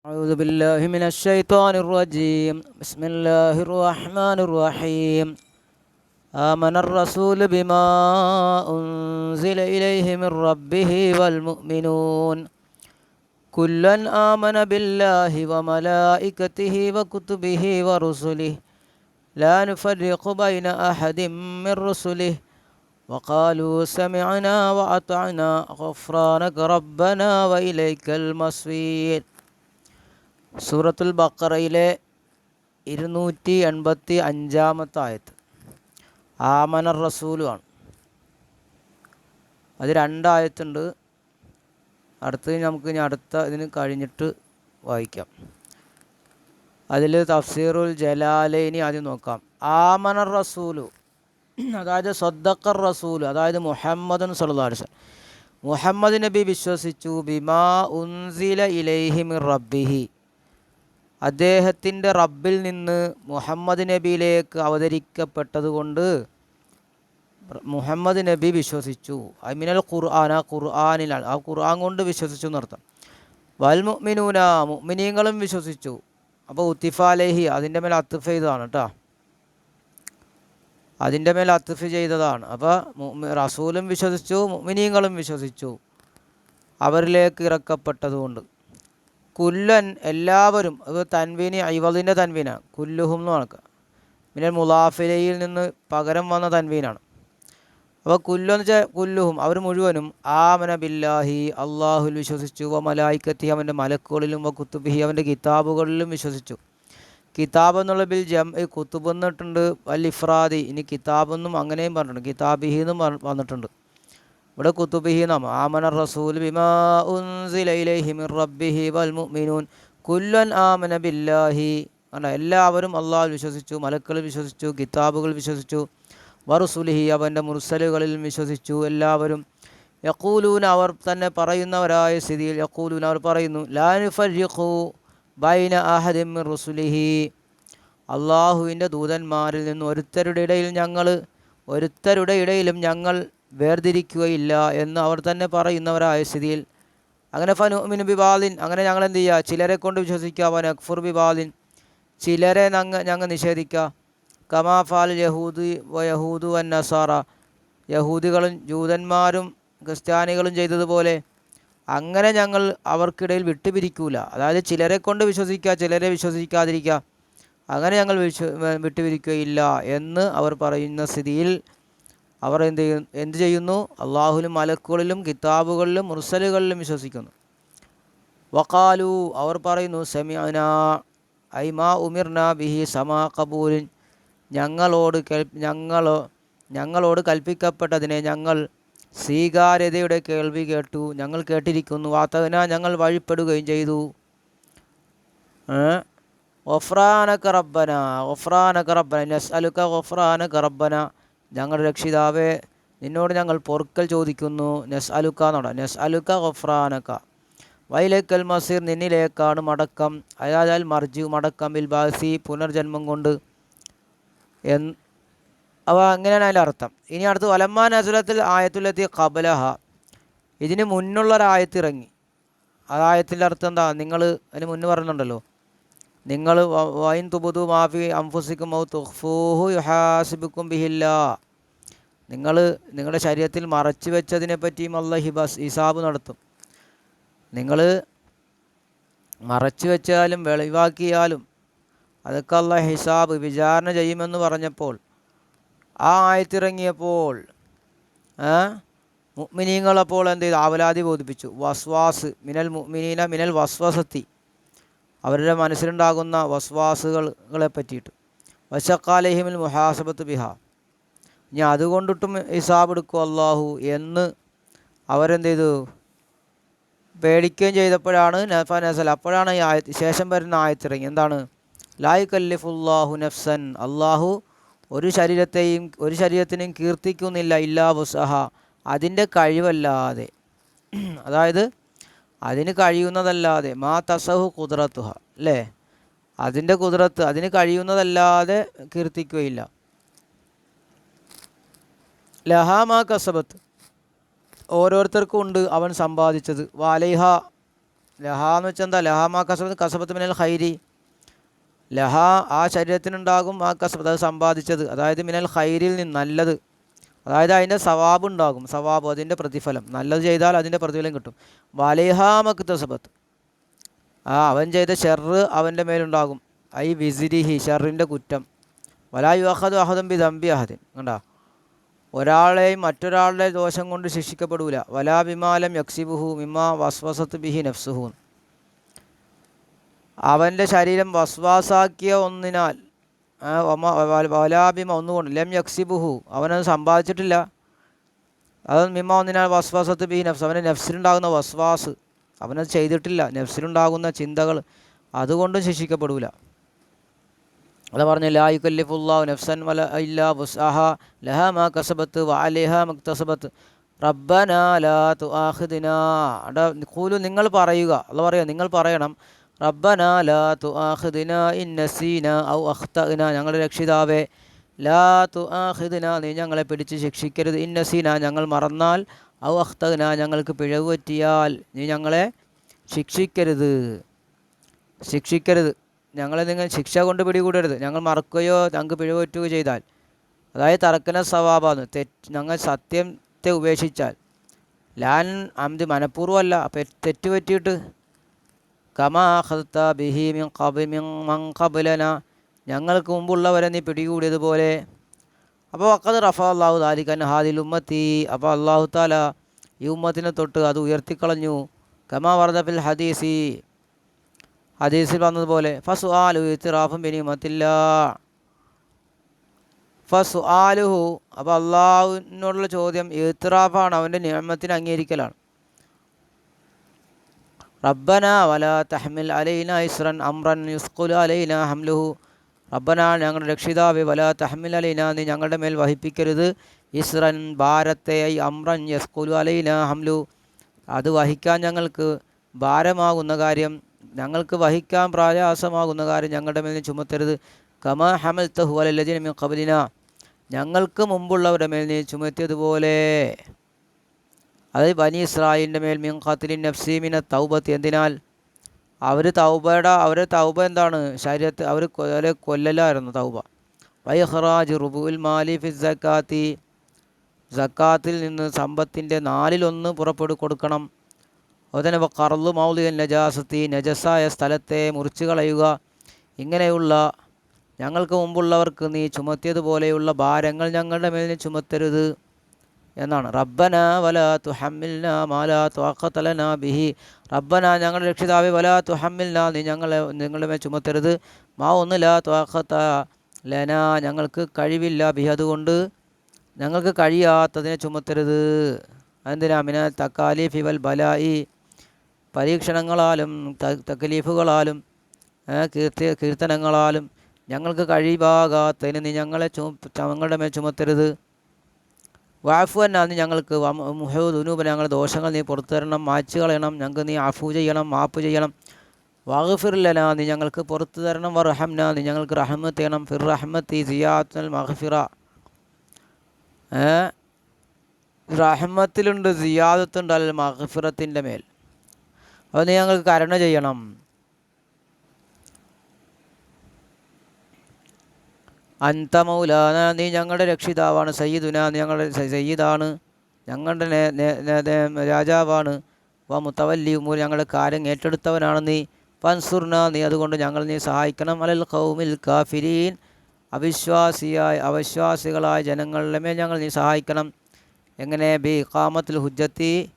أعوذ بالله من الشيطان الرجيم. بسم الله الرحمن الرحيم. آمن الرسول بما أنزل إليه من ربه والمؤمنون. كلا آمن بالله وملائكته وكتبه ورسله. لا نفرق بين أحد من رسله. وقالوا سمعنا وأطعنا. غفرانك ربنا وإليك المصير. സൂറത്തുൽ ബക്കറയിലെ ഇരുന്നൂറ്റി എൺപത്തി അഞ്ചാമത്തെ ആയത്ത് ആമനർ റസൂലുമാണ് അത് രണ്ടായത്തുണ്ട് അടുത്തത് നമുക്ക് ഇനി അടുത്ത ഇതിന് കഴിഞ്ഞിട്ട് വായിക്കാം. അതിൽ തഫ്സീറുൽ ജലാലൈനി ആദ്യം നോക്കാം. ആമനർ റസൂലു അതായത് സദ്ദക്കർ റസൂലു അതായത് മുഹമ്മദൻ സല്ലാസ് മുഹമ്മദ് നബി വിശ്വസിച്ചു ബിമാ ഉൻസില ഇലൈഹി മിർ റബ്ബിഹി. അദ്ദേഹത്തിന്റെ റബ്ബിൽ നിന്ന് മുഹമ്മദ് നബിയിലേക്ക് അവതരിക്കപ്പെട്ടതുകൊണ്ട് മുഹമ്മദ് നബി വിശ്വസിച്ചു. അമിനൽ ഖുർആൻ ആ ഖുർആാനിലാണ് ആ ഖുർആൻ കൊണ്ട് വിശ്വസിച്ചു എന്നർത്ഥം. വൽ മുഅ്മിനൂന മുഅ്മിനീങ്ങളും വിശ്വസിച്ചു. അപ്പോൾ ഉത്തിഫാലേഹി അതിന്റെ മേൽ അത്തുഫ് ചെയ്തതാണ് കേട്ടോ. അതിന്റെ മേൽ അത്തുഫ് ചെയ്തതാണ്. അപ്പോൾ റസൂലും വിശ്വസിച്ചു മുഅ്മിനീങ്ങളും വിശ്വസിച്ചു. അവരിലേക്ക് ഇറക്കപ്പെട്ടതുകൊണ്ട്. കുല്ലൻ എല്ലാവരും അത് തൻവീനി ഐവദിന്റെ തൻവീനാണ് കുല്ലുഹും എന്ന് കണക്ക് പിന്നെ മുലാഫിലയിൽ നിന്ന് പകരം വന്ന തൻവീനാണ്. അപ്പോൾ കുല്ലു എന്ന് വെച്ചാൽ കുല്ലുഹും അവർ മുഴുവനും ആമന ബില്ലാഹി അള്ളാഹുൽ വിശ്വസിച്ചു വ മലായിക്കത്തി അവന്റെ മലക്കുകളിലും വ കുത്തുബിഹി അവന്റെ കിതാബുകളിലും വിശ്വസിച്ചു. കിതാബ് എന്നുള്ള ബിൽ ജം ഈ കുത്തുബ് എന്നിട്ടുണ്ട് അൽ ഇഫ്രാദി ഇനി കിതാബ് എന്നും അങ്ങനെയും പറഞ്ഞിട്ടുണ്ട് കിതാബിഹി എന്നും വന്നിട്ടുണ്ട്. ഇവിടെ കുത്തുബിഹി നാം ആമന റസൂൽ ബിമാ ഉൻസിലൈലൈഹി മിർ റബ്ബിഹി വൽ മുഅ്മിനൂൻ കുല്ലൻ ആമന ബില്ലാഹി. അല്ല എല്ലാവരും അള്ളാഹു വിശ്വസിച്ചു മലക്കൾ വിശ്വസിച്ചു കിതാബുകൾ വിശ്വസിച്ചു വറുസുലിഹി അവന്റെ മുർസലുകളിൽ വിശ്വസിച്ചു എല്ലാവരും. യക്കൂലൂൻ അവർ തന്നെ പറയുന്നവരായ സ്ഥിതിയിൽ യക്കൂലൂൻ അവർ പറയുന്നു ലാനുഫു ബൈന അഹദിം റുസുലിഹി. അള്ളാഹുവിന്റെ ദൂതന്മാരിൽ നിന്ന് ഒരുത്തരുടെ ഇടയിൽ ഞങ്ങൾ ഒരുത്തരുടെ ഇടയിലും ഞങ്ങൾ വേർതിരിക്കുകയില്ല എന്ന് അവർ തന്നെ പറയുന്നവരായ സ്ഥിതിയിൽ അങ്ങനെ ഫനുമിനു ബിബാദിൻ അങ്ങനെ ഞങ്ങൾ എന്ത് ചെയ്യുക? ചിലരെ കൊണ്ട് വിശ്വസിക്കുക വൻ അക്ഫുർ ബിബാദിൻ ചിലരെ ഞങ്ങൾ ഞങ്ങൾ നിഷേധിക്കുക. കമാഫാൽ യഹൂദ് യഹൂദു വൻ നസാറ. യഹൂദികളും ജൂതന്മാരും ക്രിസ്ത്യാനികളും ചെയ്തതുപോലെ അങ്ങനെ ഞങ്ങൾ അവർക്കിടയിൽ വിട്ടുപിരിക്കൂല. അതായത് ചിലരെ കൊണ്ട് വിശ്വസിക്കുക ചിലരെ വിശ്വസിക്കാതിരിക്കുക. അങ്ങനെ ഞങ്ങൾ വിശ്വ വിട്ടുപിരിക്കുകയില്ല എന്ന് അവർ പറയുന്ന സ്ഥിതിയിൽ അവർ എന്ത് ചെയ്യും? എന്ത് ചെയ്യുന്നു? അള്ളാഹുലും മലക്കുകളിലും കിതാബുകളിലും മുർസലുകളിലും വിശ്വസിക്കുന്നു. വക്കാലു അവർ പറയുന്നു സെമിഅന ഐമാ ഉമിർന ബിഹി സമാ കബൂലിൻ ഞങ്ങളോട് കേൾ ഞങ്ങളോ ഞങ്ങളോട് കൽപ്പിക്കപ്പെട്ടതിനെ ഞങ്ങൾ സ്വീകാര്യതയുടെ കേൾവി കേട്ടു. ഞങ്ങൾ കേട്ടിരിക്കുന്നു. വാത്തവന ഞങ്ങൾ വഴിപ്പെടുകയും ചെയ്തു. ഒഫ്രാനക റബ്ബന ഒഫ്രാനക റബ്ബന നസ് അലുക്ക ഒഫ്രാനക റബ്ബന. ഞങ്ങളുടെ രക്ഷിതാവെ നിന്നോട് ഞങ്ങൾ പൊറുക്കൽ ചോദിക്കുന്നു. നെസ് അലുക്ക എന്നോട് നെസ് അലുക്ക ഖഫ്രാനക്ക വൈലേക്കൽ മസീർ നിന്നിലേക്കാണ് മടക്കം. അയാൽ മർജു മടക്കം ബിൽബാസി പുനർജന്മം കൊണ്ട് എന്ന് അവ അങ്ങനെയാണ് അതിന്റെ അർത്ഥം. ഇനി അടുത്ത് വലമ്മാ നസുലത്തിൽ ആയത്തുലെത്തിയ കബലഹ ഇതിന് മുന്നുള്ളൊരായത്തിറങ്ങി ആ ആയത്തിന്റെ അർത്ഥം എന്താ? നിങ്ങൾ അതിന് മുന്നേ പറയുന്നുണ്ടല്ലോ നിങ്ങൾ വൈൻ തുബുദു മാഫി അംഫുസിക്കും തുഹ്ഫൂഹു യുഹാസിബിക്കും ബിഹില്ല. നിങ്ങൾ നിങ്ങളുടെ ശരീരത്തിൽ മറച്ചു വെച്ചതിനെ പറ്റിയും അല്ല ഹിബാസ് ഹിസാബ് നടത്തും. നിങ്ങൾ മറച്ചു വെച്ചാലും വെളിവാക്കിയാലും അതൊക്കെ അല്ല ഹിസാബ് വിചാരണ ചെയ്യുമെന്ന് പറഞ്ഞപ്പോൾ ആ ആയത്തിറങ്ങിയപ്പോൾ മുഅ്മിനീങ്ങളപ്പോൾ എന്ത് ചെയ്തു? ആവലാതി ബോധിപ്പിച്ചു. വസ്വാസ് മിനൽ മുഅ്മിനീന മിനൽ വസ്വസത്തി. അവരുടെ മനസ്സിലുണ്ടാകുന്ന വസ്വാസുകളെ പറ്റിയിട്ട്. വശക്കാലഹിമിൽ മുഹാസബത്ത് ബിഹ. ഇനി അതുകൊണ്ടിട്ടും ഹിസാബ് എടുക്കും അള്ളാഹു എന്ന് അവരെന്ത് ചെയ്തു പേടിക്കുകയും ചെയ്തപ്പോഴാണ് നഫ നസൽ അപ്പോഴാണ് ഈ ആയത്ത് ശേഷം വരുന്ന ആയത്തിറങ്ങി. എന്താണ്? ലായ് കല്ലിഫുല്ലാഹു നഫ്സൻ. അള്ളാഹു ഒരു ശരീരത്തെയും ഒരു ശരീരത്തിനെയും കീർത്തിക്കുന്നില്ല ഇല്ലാ ബുസഹ അതിന്റെ കഴിവല്ലാതെ. അതായത് അതിന് കഴിയുന്നതല്ലാതെ മാ തസഹു കുതിരത്തുഹ അല്ലേ? അതിന്റെ കുതിരത്ത് അതിന് കഴിയുന്നതല്ലാതെ കീർത്തിക്കുകയില്ല. ലഹാ മാ കസബത്ത്. ഓരോരുത്തർക്കും ഉണ്ട് അവൻ സമ്പാദിച്ചത്. വാലൈഹ ലഹ എന്ന് വെച്ചാൽ എന്താ? ലഹാമാ കസബത്ത് കസബത്ത് മിനൽ ഹൈരി ലഹാ ആ ശരീരത്തിനുണ്ടാകും ആ കസബത്ത് അത് സമ്പാദിച്ചത്. അതായത് മിനൽ ഹൈരിൽ നിന്ന് നല്ലത്. അതായത് അതിന്റെ സവാബ് ഉണ്ടാകും. സവാബ് അതിന്റെ പ്രതിഫലം. നല്ലത് ചെയ്താൽ അതിന്റെ പ്രതിഫലം കിട്ടും. വലേഹാമക്ക് തസബത്ത് ആ അവൻ ചെയ്ത ഷെറ് അവന്റെ മേലുണ്ടാകും. ഐ വിസിരിഹി ഷെറിന്റെ കുറ്റം. വലായു അഹദ് അഹദം ബി ദമ്പി അഹദിൻ കണ്ടാ? ഒരാളെയും മറ്റൊരാളുടെ ദോഷം കൊണ്ട് ശിക്ഷിക്കപ്പെടൂല. വലാ ബിമാലം യക്സിബുഹു മിമാ വസ്വസത്ത് ബിഹി നഫ്സുഹു. അവന്റെ ശരീരം വസ്വാസാക്കിയ ഒന്നിനാൽ വലാബിമ ഒന്നുകൊണ്ട് ലം യക്സിബുഹു. അവനത് സമ്പാദിച്ചിട്ടില്ല. അത് മിമ ഒന്നിനാൽ വസ്വാസത്ത് ബി നഫ്സ്. അവന്റെ നഫ്സിലുണ്ടാകുന്ന വസ്വാസ്. അവനത് ചെയ്തിട്ടില്ല. നഫ്സിലുണ്ടാകുന്ന ചിന്തകൾ അതുകൊണ്ടും ശിക്ഷിക്കപ്പെടൂല. അത് പറഞ്ഞു ലാ നഫ്സൻ വല ഇല്ലാ വുസ്അഹ. ലഹ മാ കസബത്ത് വാലിഹ മുക്തസബത്ത്. റബ്ബനാ ലാ തുആഖിദ്നാ. അട ഖൂലു നിങ്ങൾ പറയുക. അത് പറയുക നിങ്ങൾ പറയണം. റബ്ബന ലാ തുആഖിദ്ന ഇൻ നസീന ഔ അഖ്തഅന. ഞങ്ങളുടെ രക്ഷിതാവേ ലാ തു ആഹ്ദിന നീ ഞങ്ങളെ പിടിച്ച് ശിക്ഷിക്കരുത്. ഇൻ നസീന ഞങ്ങൾ മറന്നാൽ. ഔ അഖ്തഅന ഞങ്ങൾക്ക് പിഴവ് പറ്റിയാൽ നീ ഞങ്ങളെ ശിക്ഷിക്കരുത്. ശിക്ഷിക്കരുത്. ഞങ്ങളെ നിങ്ങൾ ശിക്ഷ കൊണ്ട് പിടികൂടരുത്. ഞങ്ങൾ മറക്കുകയോ ഞങ്ങൾക്ക് പിഴവ് പറ്റുകയോ ചെയ്താൽ. അതായത് തറക്കന സവാബാന്ന്. തെറ്റ് ഞങ്ങൾ സത്യത്തെ ഉപേക്ഷിച്ചാൽ. ലാൻ അമിത് മനഃപൂർവമല്ല. തെറ്റ് പറ്റിയിട്ട് കമാ ഖദ്ത ബിഹി മിൻ ഖബ് മൻ ഖബ്ലന. ഞങ്ങൾക്ക് മുമ്പുള്ളവരെ നീ പിടികൂടിയതുപോലെ. അപ്പോൾ വക്കത് റഫ അള്ളാഹു ദാലിക്കൻ ഹാദിൽ ഉമ്മത്തി. അപ്പോൾ അള്ളാഹു താല ഈ ഉമ്മത്തിനെ തൊട്ട് അത് ഉയർത്തിക്കളഞ്ഞു. കമാ വർദ്ധഫിൽ ഹദീസി. ഹദീസിൽ വന്നതുപോലെ ഫസു ആലു ഇത്തിറാഫും ബിനിമത്തില്ല. ഫസു ആലുഹു അപ്പോൾ അള്ളാഹുവിനോടുള്ള ചോദ്യം ഇത്തിറാഫാണ് അവന്റെ നിയമത്തിന് അംഗീകരിക്കലാണ്. റബ്ബന വല തഹ്മിൽ അലൈന ഇസ്രൻ അമ്രൻ യുസ്കുൽ അലൈന ഹംലുഹു റബ്ബന ഞങ്ങളുടെ രക്ഷിതാവെ വല തഹ്മിൽ അലൈന നീ ഞങ്ങളുടെ മേൽ വഹിപ്പിക്കരുത്. ഇസ്രൻ ഭാരത്തെ ഐ അമ്രൻ യസ്കുലു അലൈന ഹംലു. അത് വഹിക്കാൻ ഞങ്ങൾക്ക് ഭാരമാകുന്ന കാര്യം ഞങ്ങൾക്ക് വഹിക്കാൻ പ്രയാസമാകുന്ന കാര്യം ഞങ്ങളുടെ മേൽ ചുമത്തരുത്. കമാ ഹമൽ തഹു അലല്ലജിന മിൻ ഖബലിന. ഞങ്ങൾക്ക് മുമ്പുള്ളവരുടെ മേൽ നീ ചുമത്തിയതുപോലെ. അത് ബനി ഇസ്രായേലിന്റെ മേൽ മിൻ ഖത്തിലിൻ നഫ്സീമിന തൗബത്ത്. എന്തിനാൽ അവർ തൗബയുടെ അവരെ തൗബ എന്താണ്? ശരീരത്തിൽ അവർ അവരെ കൊല്ലലായിരുന്നു തൗബ. വൈഹ്റാജ് റുബുൽ മാലി ഫി സക്കാത്തി. സക്കാത്തിൽ നിന്ന് സമ്പത്തിന്റെ നാലിലൊന്ന് പുറപ്പെടു കൊടുക്കണം. അതുതന്നെ കറലു മൗലിയൻ നജാസത്തി നജസായ സ്ഥലത്തെ മുറിച്ചു കളയുക. ഇങ്ങനെയുള്ള ഞങ്ങൾക്ക് മുമ്പുള്ളവർക്ക് നീ ചുമത്തിയതുപോലെയുള്ള ഭാരങ്ങൾ ഞങ്ങളുടെ മേൽ ചുമത്തരുത്. എന്നാണ്. റബ്ബന വലാ തുഹമ്മിൽന മാലാ ത്വാഖത്തലന ബിഹി. റബ്ബന ഞങ്ങളുടെ രക്ഷിതാവേ വലാ തുഹമ്മിൽന. നീ ഞങ്ങളെ നിങ്ങളുടെ മേൽ ചുമത്തരുത്. മാ ഒന്നില്ല ത്വാഖത്ത ലന. ഞങ്ങൾക്ക് കഴിവില്ല ബിഹി. അതുകൊണ്ട് ഞങ്ങൾക്ക് കഴിയാത്തതിനെ ചുമത്തരുത്. എന്തിനാ മിന തക്കാലിഫി വൽ ബലായി. പരീക്ഷണങ്ങളാലും തക്കലീഫുകളാലും കീർത്തി കീർത്തനങ്ങളാലും ഞങ്ങൾക്ക് കഴിവാകാത്തതിന് നീ ഞങ്ങളെ ചു ഞങ്ങളുടെ മേൽ ചുമത്തരുത്. വാഫു എന്നാ നീ ഞങ്ങൾക്ക് മുഹോ ദുനൂബ് ഞങ്ങളുടെ ദോഷങ്ങൾ നീ പുറത്തു തരണം മാച്ചു കളയണം ഞങ്ങൾക്ക് നീ അഫു ചെയ്യണം മാപ്പ് ചെയ്യണം. വഹഫിർലന നീ ഞങ്ങൾക്ക് പുറത്തു തരണം വറഹംന നീ ഞങ്ങൾക്ക് റഹമത്ത് ചെയ്യണം. ഫിർ റഹ്മത്തി സിയാത്തുൽ മഹഫിറ റഹ്മത്തിലുണ്ട് സിയാദത്തുണ്ട് അൽ മഹഫിറത്തിന്റെ മേൽ. അത് നീ ഞങ്ങൾക്ക് കരുണ ചെയ്യണം. അന്ത മൗലാന നീ ഞങ്ങളുടെ രക്ഷിതാവാണ്. സയ്യിദുന ഞങ്ങളുടെ സയ്യിദാണ്. ഞങ്ങളുടെ രാജാവാണ്. വ മുത്തവല്ലി ഉമൂർ ഞങ്ങളുടെ കാര്യം ഏറ്റെടുത്തവനാണ് നീ. പൻസുർന നീ അതുകൊണ്ട് ഞങ്ങൾ നീ സഹായിക്കണം. അലൽ ഖൗമിൽ കാഫിരീൻ അവിശ്വാസിയായ അവിശ്വാസികളായ ജനങ്ങളുടെ മേൽ ഞങ്ങൾ നീ സഹായിക്കണം. എങ്ങനെ? ബി ഇഖാമത്തുൽ ഹുജ്ജത്തി.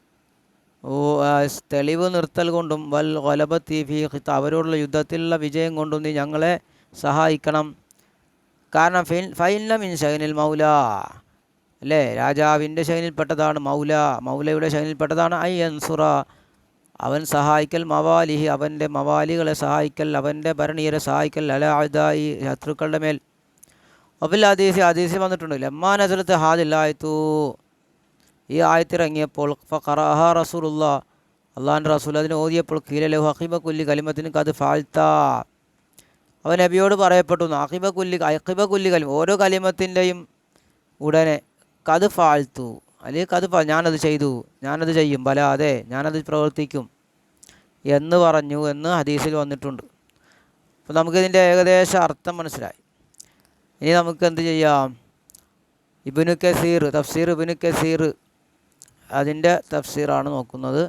തെളിവ് നിർത്തൽ കൊണ്ടും വൽ വലബത്തി ഫി അവരോടുള്ള യുദ്ധത്തിലുള്ള വിജയം കൊണ്ടും നീ ഞങ്ങളെ സഹായിക്കണം. കാരണം ഫൈൻ ഫൈന മിൻ ഷൈനിൽ മൗല. അല്ലേ? രാജാവിന്റെ ശൈനിൽപ്പെട്ടതാണ് മൗല. മൗലയുടെ ശൈനിൽപ്പെട്ടതാണ് ഐ അൻസുറ. അവൻ സഹായിക്കൽ മവാലിഹി അവന്റെ മവാലികളെ സഹായിക്കൽ അവന്റെ ഭരണീയരെ സഹായിക്കൽ അല അതായി ശത്രുക്കളുടെ മേൽ. അബിൽ ഹദീസ് ഹദീസിൽ വന്നിട്ടുണ്ട്. ലമ്മാൻ അസലത്ത് ഹാദില്ലായത്തു ഈ ആയത്തിറങ്ങിയപ്പോൾ ഫറാഹ റസൂലുള്ള. അള്ളാഹാൻ റസൂൽ അതിന് ഓതിയപ്പോൾ കീലലെ ഹക്കിബ കുല്ലി കലിമത്തിന് കത് ഫാൽത്ത അവൻ നബിയോട് പറയപ്പെട്ടു അഹിബ കുല്ലി അഹിബ കുല്ലി കലിമ ഓരോ കലിമത്തിന്റെയും ഉടനെ കത് ഫാഴ്ത്തു അല്ലെങ്കിൽ കത് ഞാനത് ചെയ്തു ഞാനത് ചെയ്യും ബലാതെ ഞാനത് പ്രവർത്തിക്കും എന്ന് പറഞ്ഞു എന്ന് ഹദീസിൽ വന്നിട്ടുണ്ട്. അപ്പോൾ നമുക്കിതിന്റെ ഏകദേശ അർത്ഥം മനസ്സിലായി. ഇനി നമുക്ക് എന്ത് ചെയ്യാം? ഇബിനു കസീർ തഫ്സീർ ഇബിനു കസീർ അതിന്റെ തഫ്സീറാണ് നോക്കുന്നത്.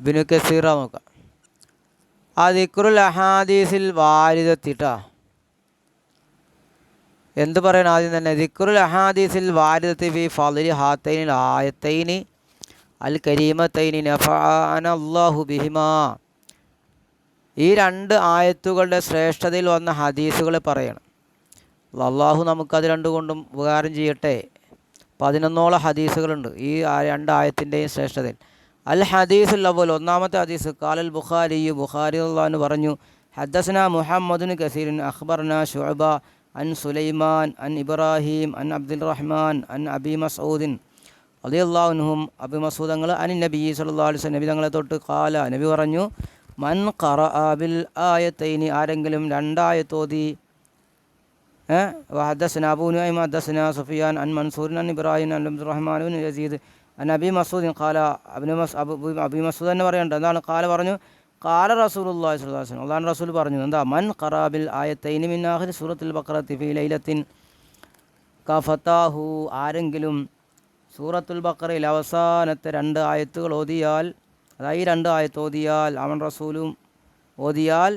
ഇബിനു കസീറ നോക്കാം. ആ ദിക്റുൽ അഹാദീസിൽ വാരിതെത്തിട്ടാ. എന്ത് പറയണം ആദ്യം തന്നെ? ദിക്റുൽ അഹാദീസിൽ വാരിദത്തി ഫി ഫലി ഹാത്തൈനിൽ ആയത്തൈനി അൽ കരീമത്തൈനി നഫഅനല്ലാഹു ബിഹിമാ. ഈ രണ്ട് ആയത്തുകളുടെ ശ്രേഷ്ഠതയിൽ വന്ന ഹദീസുകളെ പറയണം. അള്ളാഹു നമുക്കത് രണ്ടു കൊണ്ടും ഉപകാരം ചെയ്യട്ടെ. പതിനൊന്നോളം ഹദീസുകളുണ്ട് ഈ രണ്ട് ആയത്തിന്റെയും ശ്രേഷ്ഠതയിൽ. അൽ ഹദീസുൽ അവൽ ഒന്നാമത്തെ ഹദീസ്. കാലൽ ബുഖാരി ബുഖാരി എന്ന് പറഞ്ഞു ഹദ്ദസന മുഹമ്മദുൻ കസീറിൻ അഖ്ബർന ഷുഅബ അൻ സുലൈമാൻ അൻ ഇബ്രാഹിം അൻ അബ്ദുൽ റഹ്മാൻ അൻ അബി മസൂദിൻ അലി അള്ളാഹുനും അബി മസൂദങ്ങൾ അൻ നബി സല്ലാ അലിസ് നബി തങ്ങളെ തൊട്ട് കാല നബി പറഞ്ഞു മൻ ഖറ ബിൽ ആയത്തൈനി ആരെങ്കിലും രണ്ടായത്തോതി ഹദ്ദസന അബൂനുമായി ഹദ്ദസന സുഫിയാൻ അൻ മൻസൂരിൻ അൻ ഇബ്രാഹിം അൻ അബ്ദുൽ റഹ്മാൻ യസീദ് അൻ അബി മസൂദിൻ കാല അബിന് മസ് അബി മസൂദ് തന്നെ പറയുന്നുണ്ട്. എന്താണ് കാല പറഞ്ഞു؟ കാല റസൂൽ അള്ളാഹി സ്വലാസ്ലം അള്ളഹാൻ റസൂൽ പറഞ്ഞു. എന്താ? മൻ ഖറാബിൽ ആയത്തൈനി മിന്നാഹിൽ സൂറത്തിൽ ബക്രത്തി ഫി ലൈലത്തിൻ കഫത്താഹു ആരെങ്കിലും സൂറത്തുൽ ബക്രയിൽ അവസാനത്തെ രണ്ട് ആയത്തുകൾ ഓതിയാൽ അതായത് ഈ രണ്ട് ആയത്ത് ഓതിയാൽ അവൻ റസൂലും ഓതിയാൽ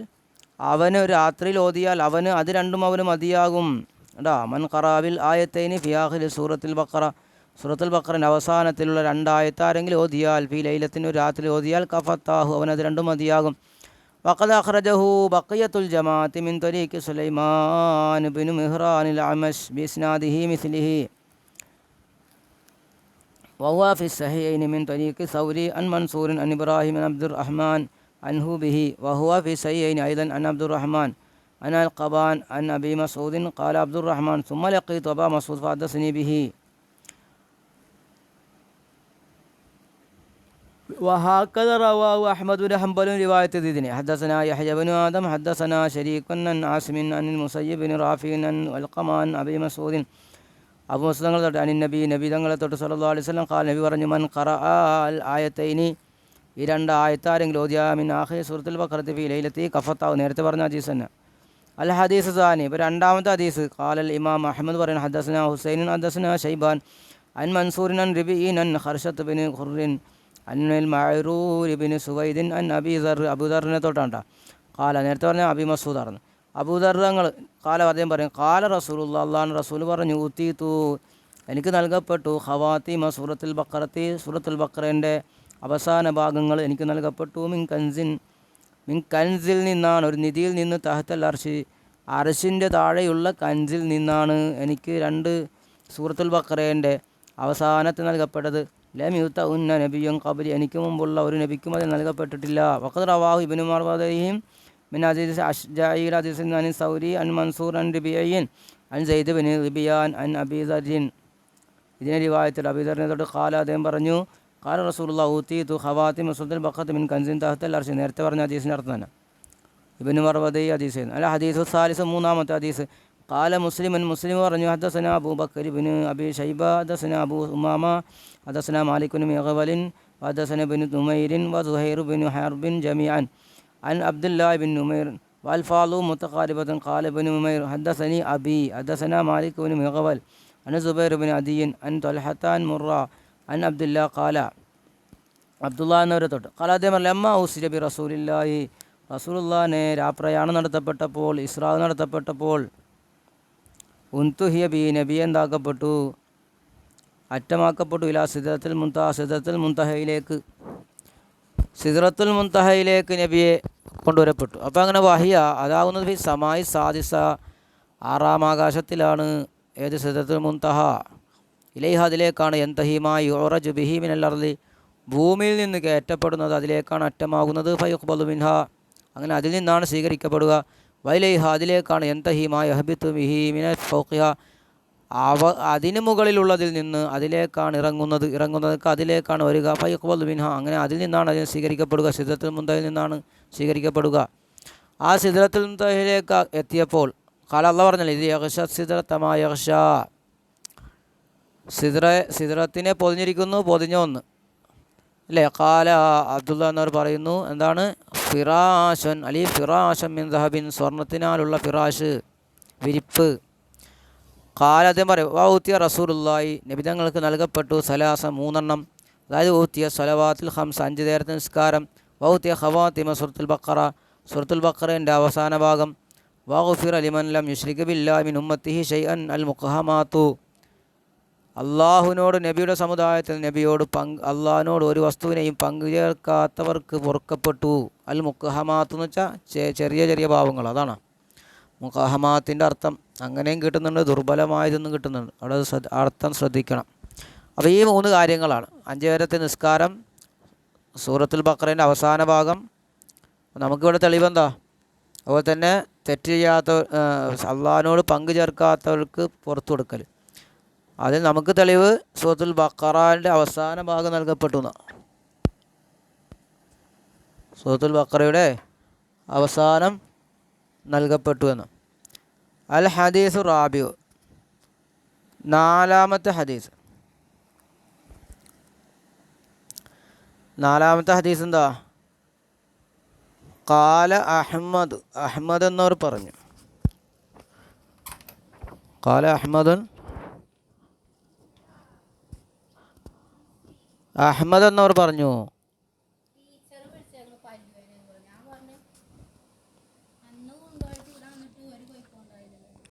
അവന് രാത്രിയിൽ ഓതിയാൽ അവന് അത് രണ്ടും അവന് മതിയാകും. കേട്ടോ മൻ ഖറാബിൽ ആയത്തൈനി ഫിയാഹിൽ സൂറത്തിൽ ബക്ര സൂറത്തുൽ ബഖറിൻ്റെ അവസാനത്തിലുള്ള രണ്ടായത്ത് ആരെങ്കിലും ഓതിയാൽ ഫി ലൈലത്തിന് ഒരു രാത്രി ഓതിയാൽ കഫത്താഹു അവൻ അത് രണ്ടും മതിയാകും وقد أخرجه بقية الجماعة من طريق سليمان بن مهران الأعمش بإسناده مثله وهو في الصحيحين من طريق ثوري عن منصور عن إبراهيم عن عبد الرحمن عنه به وهو في الصحيحين أيضا عن عبد الرحمن عن القبان عن أبي مسعود قال عبد الرحمن ثم لقيت أبا مسعود فحدثني به وهكذا رواه أحمد بن حنبل رواية ذي حدثنا يحيى بن آدم حدثنا شريك عن عاصم عن المسيب بن رافع عن القمان أبي مسعود അബു മസൂദ് തങ്ങൾ തൊട്ട് അനി നബി നബി തങ്ങളെ തൊട്ട് സല്ലല്ലാഹു അലൈഹി വസല്ലം കാൽ നബി പറഞ്ഞു മൻ ഖറ അൽ ആയത്തൈനി ഈ രണ്ട് ആയത്താരെങ്കിലും ഓതിയ മിൻ ആഖിർ സൂറത്തുൽ ബഖറത്തി ഫീ ലൈലത്തി കഫത്താവ് നേരത്തെ പറഞ്ഞ ഹദീസ് തന്നെ അൽ ഹദീസ് സാനി ഇപ്പോൾ രണ്ടാമത്തെ ഹദീസ് ഖാലൽ ഇമാം അഹമ്മദ് പറയുന്ന ഹദസന ഹുസൈൻ ഹദസന ഷൈബാൻ അൻ മൻസൂറിൻ അൻ റിബീൻ അൻ ഖർഷത്ത് ബിൻ ഖുറിൻ മഅറൂർ ബിൻ സുവൈദിൻ അൻ അബി ദർ അബൂദറിനെ തൊട്ടാണ്ട. കാല നേരത്തെ പറഞ്ഞ അബി മസൂദ് ആയിരുന്നു അബൂദർ തങ്ങൾ കാല അദ്ദേഹം പറയും കാല റസൂൽ അള്ളാഹ് റസൂൽ പറഞ്ഞു ഊത്തി തൂ എനിക്ക് നൽകപ്പെട്ടു ഹവാത്തി സൂറത്തുൽ ബക്കറത്തി സൂറത്തുൽ ബക്കറേന്റെ അവസാന ഭാഗങ്ങൾ എനിക്ക് നൽകപ്പെട്ടു. മിൻ കൻസിൻ മിൻ കൻസിൽ നിന്നാണ് ഒരു നിധിയിൽ നിന്ന് തഹത്തൽ അർശി അർഷിന്റെ താഴെയുള്ള കൻസിൽ നിന്നാണ് എനിക്ക് രണ്ട് സൂറത്തുൽ ബക്കറേന്റെ അവസാനത്തെ നൽകപ്പെട്ടത്. ലമ്യൂത്ത ഉന്ന നബിയും കബരി എനിക്ക് മുമ്പുള്ള ഒരു നബിക്കും അത് നൽകപ്പെട്ടിട്ടില്ല വഖദ് റവാഹു ഇബ്നു മർവദയും من عزيز أشجعي عزيز عن ثوري عن منصور عن ربيعي عن زيد بن ربيان عن أبي ذر ഇതിനെ റിവായത്തിൽ അബിദറിനെ തൊട്ട് കാല അദ്ദേഹം പറഞ്ഞു കാല റസൂലുള്ള ഊത്തീത്തു ഖവാത്തി മസൂദുൽ ബഖത്ത് മിൻ കൻസിൻ തഹത്തൽ അർഷി നേരത്തെ പറഞ്ഞ ഹദീസിൻ്റെ അർത്ഥം തന്നെ ഇബിന് മർവദി ഹദീസ് അല്ല ഹദീസ് സാലിസ് മൂന്നാമത്തെ ഹദീസ് കാല മുസ്ലിമൻ മുസ്ലിം പറഞ്ഞു ഹദസന അബൂ ബക്കർ ബിൻ അബി ഷൈബ ഹദസന അബൂ ഉമാമ ഹദസന മാലിക്കുൻ മിഹവലിൻ ഹദസന ബിൻ നുമൈരിൻ വ സുഹൈർ ബിൻ ഹർബിൻ ജമിയാൻ عن عبد الله بن نمير والفاظ متقاربة قال ابن نمير حدثني أبي حدثنا مالك بن مغول عن زبير بن عدي عن طلحة عن مرة عن عبد الله قال عبد الله എന്നവരെ തൊട്ട് قال അദ്ദേഹം ലമ്മ ഊസിര ബി റസൂലില്ലാഹി റസൂലുള്ളാഹിനെ രാപ്രയാണം നടത്തപ്പെട്ടപ്പോൾ ഇസ്രാ നടത്തപ്പെട്ടപ്പോൾ ഉൻതുഹിയ ബി നബി എന്താക്കപ്പെട്ടു? അറ്റമാക്കപ്പെട്ടു ഇലാ സിദ്രത്തുൽ മുൻതഹ സിദ്രത്തുൽ മുന്തഹയിലേക്ക് സിദ്റത്തുൽ മുൻതഹയിലേക്ക് നബിയെ കൊണ്ടുവരപ്പെട്ടു. അപ്പോൾ അങ്ങനെ വഹിയ അതാകുന്നത് ഫി സമായി സാദിസ ആറാം ആകാശത്തിലാണ്. ഏത് സിദ്രത്തുൽ മുന്തഹ ഇലൈഹ അതിലേക്കാണ്. എന്തഹീമായി യോറജ് ബിഹിമിൻ അർലി ഭൂമിയിൽ നിന്ന് കയറ്റപ്പെടുന്നത് അതിലേക്കാണ് അറ്റമാകുന്നത്. ഫയുഖ്ബലു മിൻഹ. അങ്ങനെ അതിൽ നിന്നാണ് സ്വീകരിക്കപ്പെടുക. വൈലൈഹ അതിലേക്കാണ് എന്തഹീമായി അഹബിത്തു ബിഹിമിന ഫൗഖിഹ. അവ അതിന് മുകളിലുള്ളതിൽ നിന്ന് അതിലേക്കാണ് ഇറങ്ങുന്നത് ഇറങ്ങുന്നതൊക്കെ അതിലേക്കാണ് വരിക. ഫൈഖ്വൽ മിൻഹ അങ്ങനെ അതിൽ നിന്നാണ് അതിന് സ്വീകരിക്കപ്പെടുക. സിദ്ധത്തിൽ മുന്തയിൽ നിന്നാണ് സ്വീകരിക്കപ്പെടുക. ആ സിദ്ധത്തിൽ മുന്തയിലേക്ക് എത്തിയപ്പോൾ കാല അല്ല പറഞ്ഞല്ലോ ഇത് യക്ഷ സിദ്ധത്തമായ യക്ഷ സിദ്ര സിദ്രത്തിനെ പൊതിഞ്ഞിരിക്കുന്നു പൊതിഞ്ഞ ഒന്ന്. അല്ലേ? കാല അബ്ദുള്ള എന്നവർ പറയുന്നു എന്താണ്? ഫിറാശൻ അലി ഫിറാഷൻ മിൻ ദഹബിൻ സ്വർണത്തിനാലുള്ള ഫിറാഷ് വിരിപ്പ്. കാല അദ്ദേഹം പറയും വാ ഊത്തിയ റസൂലുള്ളായി നിബിതങ്ങൾക്ക് നൽകപ്പെട്ടു സലാസ മൂന്നെണ്ണം. അതായത് ഊത്തിയ സലവാത്തിൽ ഹംസ അഞ്ച് നേരത്തെ നിസ്കാരം. വൗത്തിയ ഖവാത്തിമ സുറത്തുൽ ബക്കറ സുറത്തുൽ ബക്കറേന്റെ അവസാന ഭാഗം. വാഹുഫിർ അലിമൻ ലം യുഷ്രിഖ് ബില്ലാമിൻ ഉമ്മത്തിഹി ഷൈഅൻ അൽ മുഖഹമാത്തു അള്ളാഹുവിനോട് നബിയുടെ സമുദായത്തിൽ നബിയോട് പങ്ക് അള്ളാഹിനോട് ഒരു വസ്തുവിനെയും പങ്കുചേർക്കാത്തവർക്ക് പൊറുക്കപ്പെട്ടു. അൽ മുക്കഹമാത്ത് എന്ന് വെച്ചാൽ ചെറിയ ചെറിയ ഭാവങ്ങൾ അതാണ്. മുഖഹമാത്തിന്റെ അർത്ഥം അങ്ങനെയും കിട്ടുന്നുണ്ട് ദുർബലമായതെന്നും കിട്ടുന്നുണ്ട്. അവിടെ അർത്ഥം ശ്രദ്ധിക്കണം. അപ്പോൾ ഈ മൂന്ന് കാര്യങ്ങളാണ്. അഞ്ച് നേരത്തെ നിസ്കാരം സൂറത്തുൽ ബക്രേന്റെ അവസാന ഭാഗം. നമുക്കിവിടെ തെളിവെന്താ? അതുപോലെ തന്നെ തെറ്റ് ചെയ്യാത്ത അള്ളാഹിനോട് പങ്കു ചേർക്കാത്തവർക്ക് പുറത്തു കൊടുക്കൽ അതിൽ നമുക്ക് തെളിവ് സൂറത്തുൽ ബക്കറാന്റെ അവസാന ഭാഗം നൽകപ്പെട്ടു സൂറത്തുൽ ബക്കറയുടെ അവസാനം നൽകപ്പെട്ടു എന്ന്. അൽ ഹദീസ് റാബിയു നാലാമത്തെ ഹദീസ്. നാലാമത്തെ ഹദീസ് എന്താ? കാല അഹമ്മദ്. അഹമ്മദ് എന്നവർ പറഞ്ഞു. കാല അഹമ്മദൻ അഹമ്മദ് എന്നവർ പറഞ്ഞു.